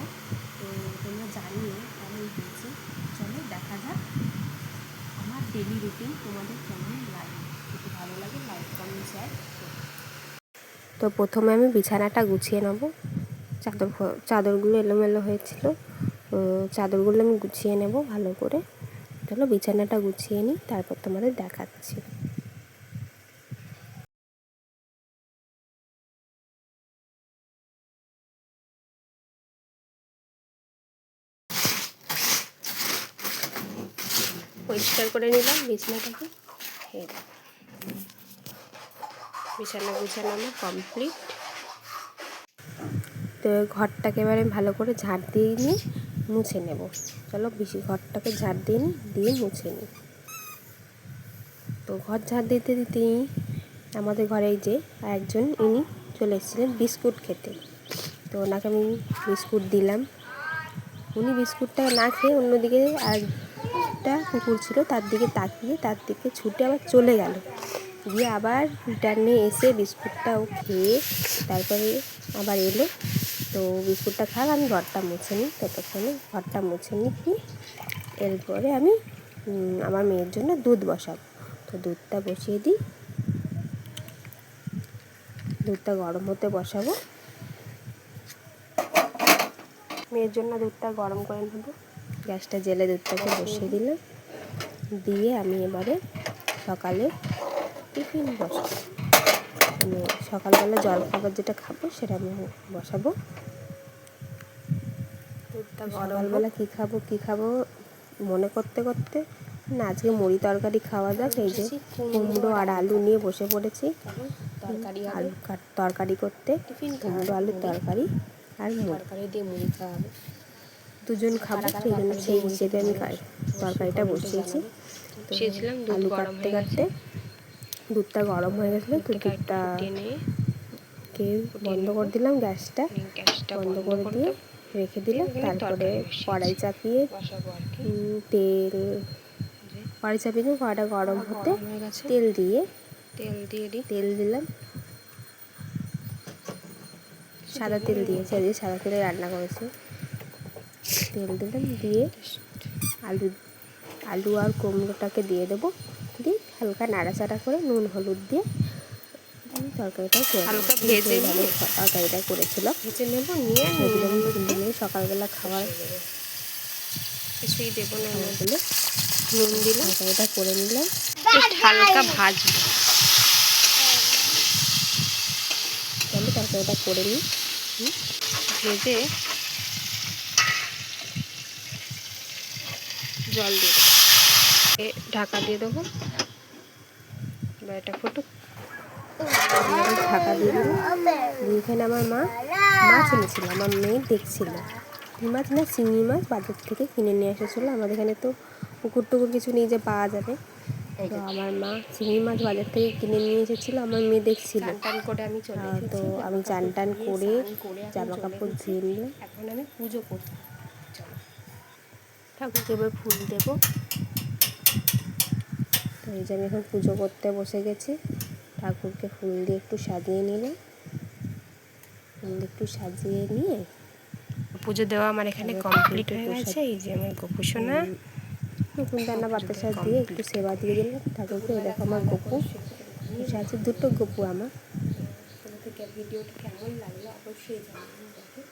করব। তো তোমরা জানিও কেমন হয়েছে চলো দেখা যাক আমার ডেলি রুটিন তোমাদের কেমন লাগে। যদি ভালো লাগে লাইক কমেন্ট শেয়ার তো প্রথমে আমি বিছানাটা গুছিয়ে নেব। চাদর চাদরগুলো এলোমেলো হয়েছিল। চাদরগুলো আমি গুছিয়ে নেব ভালো করে। চলো বিছানাটা গুছিয়ে নিই, তারপর তোমাদের দেখাচ্ছি। পরিষ্কার করে নিলাম বিছানাটাকে। এই। বিছানা গুছানো আমার কমপ্লিট তো ঘরটাকে এবারে ভালো করে ঝাড় দিয়ে নিয়ে মুছে নেব। চলো বেশি ঘরটাকে ঝাড় দিয়ে নিই দিয়ে মুছে নিই তো ঘর ঝাড় দিতে দিতেই আমাদের ঘরে যে একজন ইনি চলে এসেছিলেন বিস্কুট খেতে। তো ওনাকে আমি বিস্কুট দিলাম। উনি বিস্কুটটা না খেয়ে অন্যদিকে আরেকটা কুকুর ছিল, তার দিকে তাকিয়ে তার দিকে ছুটে আবার চলে গেল। গিয়ে আবার রিটার্নে এসে বিস্কুটটাও খেয়ে তারপরে আবার এলো। তো বিস্কুটটা খাক, আমি ঘরটা মুছে নিই, ততক্ষণে ঘরটা মুছে নিচ্ছি এরপরে আমি আমার মেয়ের জন্য দুধ বসাবো। তো দুধটা বসিয়ে দিই। দুধটা গরম হতে বসাবো। মেয়ের জন্য দুধটা গরম করে নেব। গ্যাসটা জেলে দুধটাকে বসিয়ে দিলাম। দিয়ে আমি এবারে সকালে টিফিন বসাবো। মানে সকালবেলা জল খাবার যেটা খাব সেটা আমি বসাবো। সকালবেলা কী খাব কী খাব মনে করতে করতে না আজকে মুড়ি তরকারি খাওয়া যাক এই যে কুমড়ো আর আলু। নিয়ে বসে পড়েছি। তরকারি আলু তরকারি করতে কুমড়ো আলুর তরকারি আর তরকারি দিয়ে মুড়ি খাওয়া হবে। দুজন খাব সেই জন্য সেই হিসেবে আমি কার- তরকারিটা বসিয়েছি। বসিয়েছিলাম আলু কাটতে কাটতে দুধটা গরম হয়ে গেছিল তো দুধটা কে বন্ধ করে দিলাম গ্যাসটা। বন্ধ করে দিয়ে রেখে দিলাম তারপরে কড়াই চাপিয়ে তেল কড়াই চাপিয়ে দিয়ে কড়াইটা গরম হতে তেল দিয়ে তেল দিয়ে দিই। তেল দিলাম। সাদা তেল দিয়েছি আজকে সাদা তেলে রান্না করেছি। তেল দিলাম দিয়ে আলু আলু আর কুমড়োটাকে দিয়ে দেবো। দিয়ে হালকা নাড়াচাড়া করে নুন হলুদ দিয়ে তরকারিটা করে হালকা ভেজে তরকারিটা করেছিলাম ভেজে নেব নিয়ে সকালবেলা খাবার কিছুই দেবো না বলে নুন দিলাম। তরকারিটা করে নিলাম। হালকা ভাজবো। চলো তরকারিটা করে নিই। ভেজে জল দিয়ে দেবো। এ ঢাকা দিয়ে দেবো। এবার এটা ফুটুক। ঢাকা দিয়ে দেবো। এখানে আমার মা মাছ এনেছিল আমার মেয়ে দেখছিল। কি মাছ না চিংড়ি মাছ বাজার থেকে কিনে নিয়ে এসেছিল। আমাদের এখানে তো পুকুর টুকুর কিছু নেই যে পাওয়া যাবে। তো আমার মা চিংড়ি মাছ বাজার থেকে কিনে নিয়ে এসেছিল আমার মেয়ে দেখছিল। করে আমি চলে তো আমি চান টান করে জামা কাপড় ধুয়ে নিলাম এখন আমি পুজো চলো। ঠাকুরকে এবার ফুল দেবো। তো এই যে আমি এখন পুজো করতে বসে গেছি। ঠাকুরকে ফুল দিয়ে একটু সাজিয়ে নিলাম। ফুল দিয়ে একটু সাজিয়ে নিয়ে পুজো দেওয়া আমার এখানে কমপ্লিট হয়ে গেছে। এই যে আমার গোপুসোনা। নতুন দানা বাতাসা দিয়ে একটু সেবা দিয়ে দিলাম। ঠাকুরকে এই দেখো আমার গপু। আছে দুটো গপু আমার। ভিডিওটা কেমন লাগল অবশ্যই জানাবেন।